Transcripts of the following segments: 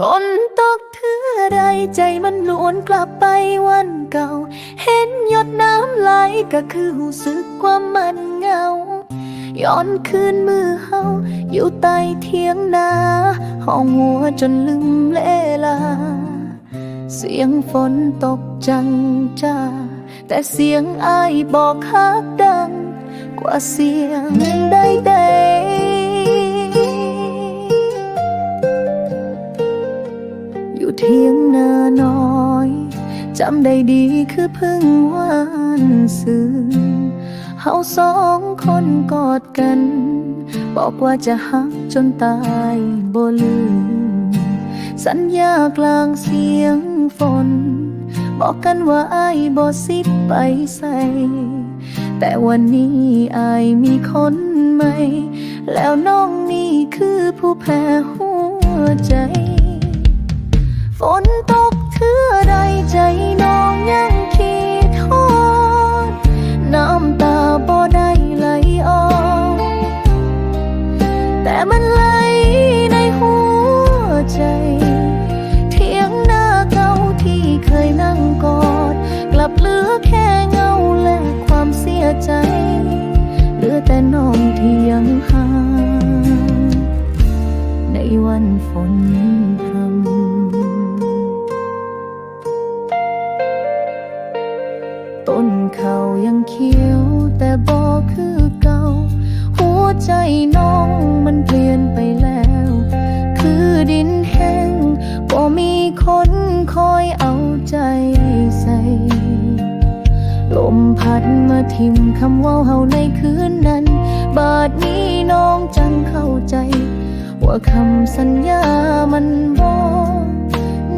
ฝนตกเทื่อใดใจมันหลวนกลับไปวันเก่า เห็นหยดน้ำไหลก็คือหูสึกความมันเหงา ย้อนคืนมือเฮาอยู่ใต้เทียงนาห้องหัวจนลืมเลลา เสียงฝนตกจังจ้า แต่เสียงอายบอกฮักดัง กว่าเสียงใดๆ จำได้ดีคือเพิ่งวานซื้อเฮาสองคนกอดกัน บอกว่าจะฮักจนตายบ่ลืม สัญญากลางเสียงฝน บอกกันว่าอายบ่สิไปใส่แต่วันนี้อายมีคนใหม่ แล้วน้องนี่คือผู้แพ้หัวใจ แค่เงาและความเสียใจ เหลือแต่น้องที่ยังห่างในวันฝนพรำต้นเขายังเขียวแต่บ่คือเก่า หัวใจน้องมันเปลี่ยนไปแล้ว คือดินแห้งบ่มีคนคอยเอาใจใส่ ลมพัดมาทิมคำว่าเฮาในคืนนั้น บาดนี้น้องจังเข้าใจ ว่าคำสัญญามันบ่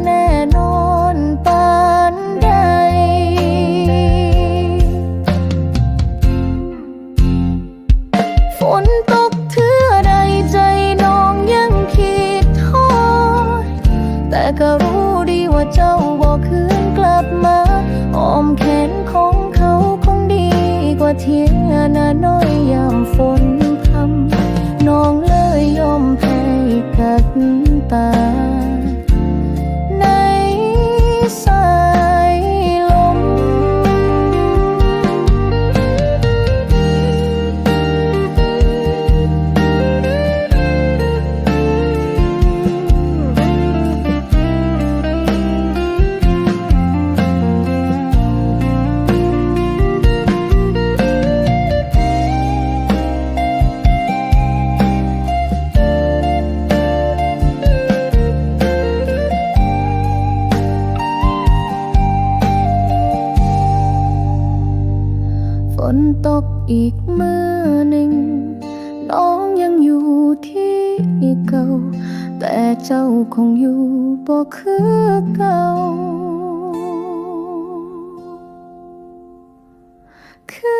แน่นอนปานใด ฝนตกเทื่อใดใจน้องยังคิดทอดแต่ก็รู้ดีว่าเจ้าบอกคืนกลับมาอ้อมแเทียนาน้อยยามฝนพำน้องเลยยอมแพ้กัดตา อีกเมื่อหนึ่ง น้องยังอยู่ที่เก่า แต่เจ้าคงอยู่บ่คือเก่า คือ